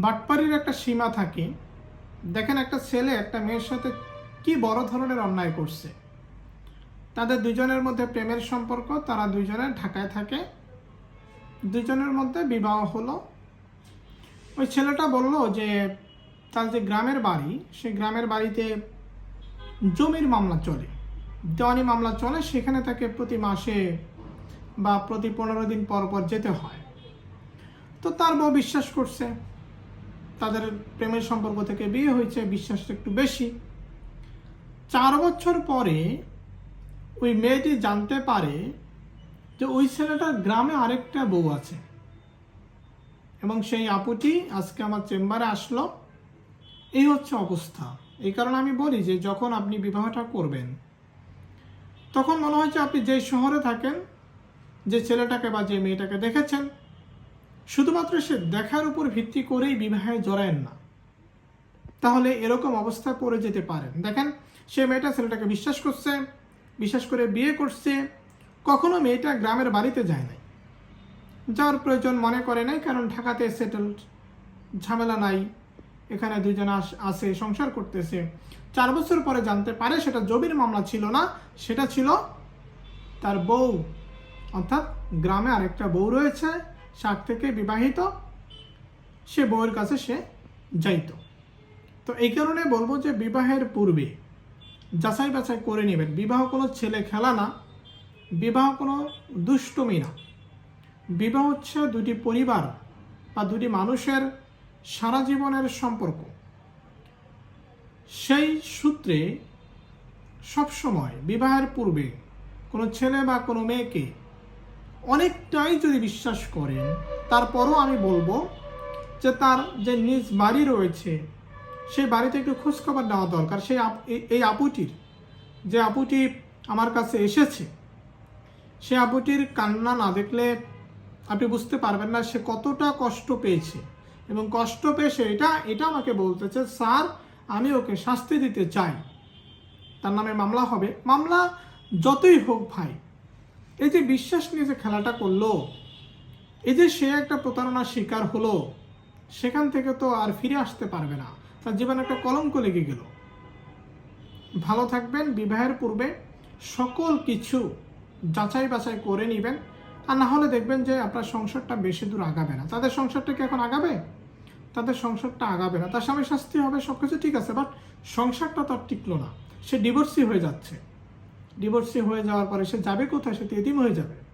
বাটপাড়ির একটা সীমা থাকে। দেখেন একটা ছেলে, একটা মেয়ের সাথে কি বড় ধরনের অন্যায় করছে। তাদের দুজনের মধ্যে প্রেমের সম্পর্ক, তারা দুজনে ঢাকায় থাকে। দুজনের মধ্যে বিবাহ হলো। ওই ছেলেটা বলল যে, তার যে গ্রামের বাড়ি, সেই গ্রামের বাড়িতে জমির মামলা চলে। দেওয়ানি মামলা চলে, সেখানে তাকে প্রতি মাসে বা প্রতি পনেরো দিন পর পর যেতে হয়। তো তার বউ বিশ্বাস করছে। তাদের প্রেমের সম্পর্ক থেকে বিয়ে হয়েছে বিশ্বাসটা একটু বেশি। চার বছর পরে ওই মেয়েটি জানতে পারে যে ওই ছেলেটার গ্রামে আরেকটা বউ আছে। এবং সেই আপুটি আজকে আমার চেম্বারে আসলো। এই হচ্ছে অবস্থা। এই কারণে আমি বলি যে যখন আপনি বিবাহটা করবেন, তখন মনে হয় যে আপনি যে শহরে থাকেন, যে ছেলেটাকে বা যে মেয়েটাকে দেখেছেন শুধুমাত্র সে দেখার উপর ভিত্তি করেই বিবাহে জড়ায়েন না। তাহলে এরকম অবস্থা পড়ে যেতে পারেন। দেখেন, সে মেয়েটা ছেলেটাকে বিশ্বাস করছে, বিশ্বাস করে বিয়ে করছে। কখনো মেয়েটা গ্রামের বাড়িতে যায় নাই। যাওয়ার প্রয়োজন মনে করে নাই, কারণ ঢাকাতে সেটেলড ঝামেলা নাই। এখানে দুজন আসে সংসার করতেছে। চার বছর পরে জানতে পারে সেটা জমির মামলা ছিল না, সেটা ছিল তার বউ। অর্থাৎ গ্রামে আরেকটা বউ রয়েছে শাক থেকে বিবাহিত, সে বউয়ের কাছে সে যাইত। তো এই কারণে বলব যে বিবাহের পূর্বে যাচাই বাছাই করে নেবেন। বিবাহ কোনো ছেলে খেলা না, বিবাহ কোনো দুষ্টমি না। বিবাহ হচ্ছে দুটি পরিবার বা দুটি মানুষের সারা জীবনের সম্পর্ক। সেই সূত্রে সবসময় বিবাহের পূর্বে কোনো ছেলে বা কোনো মেয়েকে অনেকটাই যদি বিশ্বাস করেন, তারপরও আমি বলব যে তার যে নিজ বাড়ি রয়েছে সেই বাড়িতে একটু খোঁজখবর নেওয়া দরকার। সেই এই- আপুটির, যে আপুটি আমার কাছে এসেছে, সে আপুটির কান্না না দেখলে আপনি বুঝতে পারবেন না সে কতটা কষ্ট পেয়েছে। এবং কষ্ট পেয়ে সে এটা এটা আমাকে বলতেছে, স্যার, আমি ওকে শাস্তি দিতে চাই। তার নামে মামলা হবে। মামলা যতই হোক ভাই এই যে বিশ্বাস নিয়ে যে খেলাটা করল, এই যে সে একটা প্রতারণার শিকার হলো, সেখান থেকে তো আর ফিরে আসতে পারবে না। তার জীবনে একটা কলঙ্ক লেগে গেল। ভালো থাকবেন, বিবাহের পূর্বে সকল কিছু যাচাই বাছাই করে নেবেন, আর না হলে দেখবেন যে আপনার সংসারটা বেশি দূর আগাবে না। তাদের সংসারটা কি এখন আগাবে? তাদের সংসারটা আগাবে না। তার স্বামী শাস্তি হবে সব কিছু ঠিক আছে, বাট সংসারটা তো আর টিকলো না। সে ডিভোর্সি হয়ে যাচ্ছে। ডিভোর্সি হয়ে যাওয়ার পরে সে যাবে কোথায়? সে তো এতিম হয়ে যাবে।